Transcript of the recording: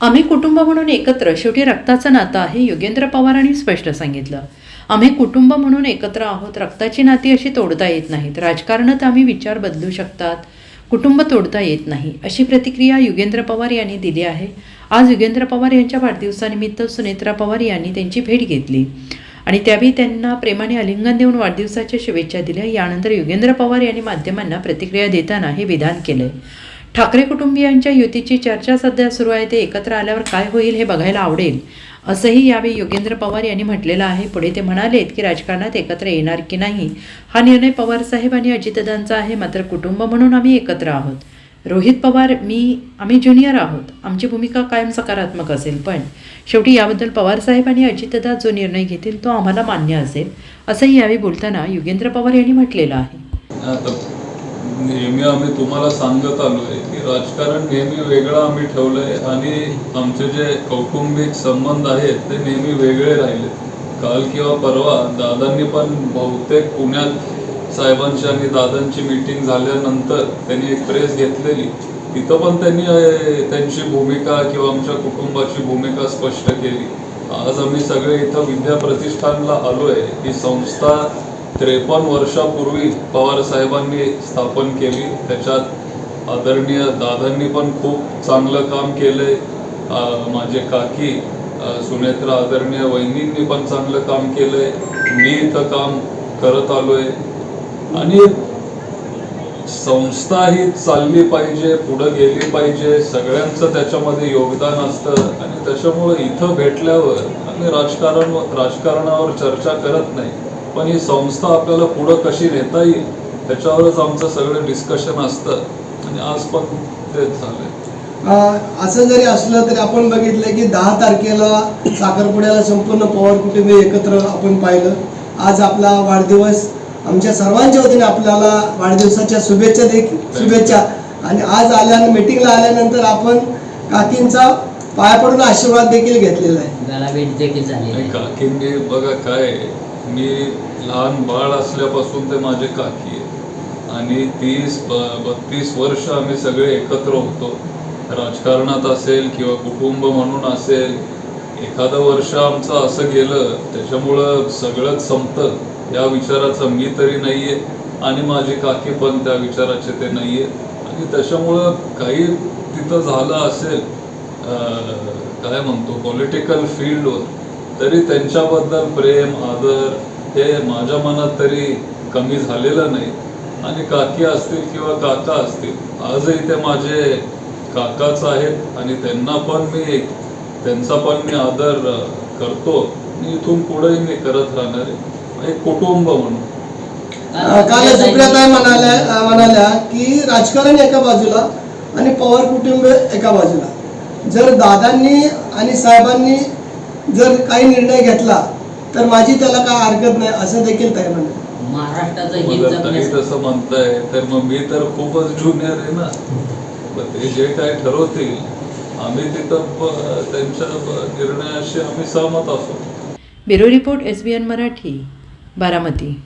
आम्ही कुटुंब म्हणून एकत्र शेवटी रक्ताचं नातं आहे योगेंद्र पवारांनी स्पष्ट सांगितलं. आम्ही कुटुंब म्हणून एकत्र आहोत रक्ताची नाती अशी तोडता येत नाहीत. राजकारणात आम्ही विचार बदलू शकतात. कुटुंब तोडता येत नाही अशी प्रतिक्रिया युगेंद्र पवार यांनी दिली आहे. आज युगेंद्र पवार यांच्या वाढदिवसानिमित्त सुनेत्रा पवार यांनी त्यांची भेट घेतली. आणि त्यावेळी त्यांना प्रेमाने आलिंगन देऊन वाढदिवसाच्या शुभेच्छा दिल्या. यानंतर युगेंद्र पवार यांनी माध्यमांना प्रतिक्रिया देताना हे विधान केलंय. ठाकरे कुटुंबियांच्या युतीची चर्चा सध्या सुरू आहे ते एकत्र आल्यावर काय होईल हे बघायला आवडेल असंही यावेळी योगेंद्र पवार यांनी म्हटलेलं आहे. पुढे ते म्हणालेत की राजकारणात एकत्र येणार की नाही हा निर्णय पवार साहेब आणि अजितदादांचा आहे मात्र कुटुंब म्हणून आम्ही एकत्र आहोत. रोहित पवार मी आम्ही ज्युनियर आहोत. आमची भूमिका कायम सकारात्मक असेल पण शेवटी याबद्दल पवार साहेब आणि अजितदादा जो निर्णय घेतील तो आम्हाला मान्य असेल असंही यावेळी बोलताना योगेंद्र पवार यांनी म्हटलेलं आहे. नेहमी आम्ही तुम्हाला सांगत आलोय की राजकारण नेहमी वेगळं आम्ही ठेवलंय आणि आमचे जे कौटुंबिक संबंध आहेत ते नेहमी वेगळे राहिले. काल किंवा परवा दादांनी पण बहुतेक पुण्यात साहेबांची आणि दादांची मीटिंग झाल्यानंतर त्यांनी एक प्रेस घेतलेली. तिथं पण त्यांनी त्यांची भूमिका किंवा आमच्या कुटुंबाची भूमिका स्पष्ट केली. आज आम्ही सगळे इथं विद्या प्रतिष्ठानला आलोय. ही संस्था त्रेपन्न वर्षापूर्वी पवार साहेबांनी स्थापन केली. त्याच्यात आदरणीय दादांनी पण खूप चांगलं काम केलंय माझे काकी सुनेत्रा आदरणीय वहिनींनी पण चांगलं काम केलंय मी इथं काम करत आलोय. आणि संस्था ही चालली पाहिजे पुढं गेली पाहिजे. सगळ्यांचं त्याच्यामध्ये योगदान असतं. आणि त्याच्यामुळे इथं भेटल्यावर आम्ही राजकारण राजकारणावर चर्चा करत नाही. पण ही संस्था आपल्याला पुढं कशी नेता येईल त्याच्यावरच आमचं सगळं डिस्कशन असतं. आणि आज पण तेच झालंय. अं, असं जरी असलं तरी आपण बघितलं की दहा तारखेला साखरपुड्याला संपूर्ण पवार कुटुंबीय एकत्र आपण पाहिलं. आज आपला वाढदिवस आमच्या सर्वांच्या वतीने आपल्याला वाढदिवसाच्या शुभेच्छा देखील शुभेच्छा. आणि आज आल्या मीटिंगला आल्यानंतर आपण काकींचा पाया पडून आशीर्वाद देखील घेतलेला आहे. काकींनी बघा काय मी लहान बाळ असल्यापासून ते माझे काकी आहे आणि तीस ब- बत्तीस वर्ष आम्ही सगळे एकत्र होतो. राजकारणात असेल किंवा कुटुंब म्हणून असेल एखादं वर्ष आमचं असं गेलं त्याच्यामुळं सगळंच संपतं. या विचाराचा मी तरी नाहीये आणि माझी काकी पण त्या विचाराचे ते नाहीये. आणि त्याच्यामुळं काही तिथं झालं असेल अं, काय म्हणतो पॉलिटिकल फील्डवर तरी त्यांच्याबद्दल प्रेम आदर हे माझ्या मनात तरी कमी झालेलं नाही. आणि काकी असतील किंवा काका असतील आजही ते माझे काकाच आहेत आणि त्यांना पण मी त्यांचा पण मी आदर करतो. मी इथून पुढेही मी करत राहणार आहे. एक कुटुंब म्हणून. काल सुप्रियाताई म्हणाल्या म्हणाल्या की राजकारण एका बाजूला आणि पवार कुटुंब एका बाजूला. जर दादांनी आणि साहेबांनी जर काही निर्णय घेतला तर माझी त्याला काय हरकत नाही असं देखील ताई म्हणाले. महाराष्ट्राचं हित मला ताई जपण्यासाठी तसं म्हणताय तर मग मी तर खूपच ज्युनियर आहे ना. मग ते जे काय ठरवतील आम्ही तिथं ब- त्यांच्या ब- निर्णयाशी आम्ही सहमत असू. Bureau report S B N Marathi Baramati.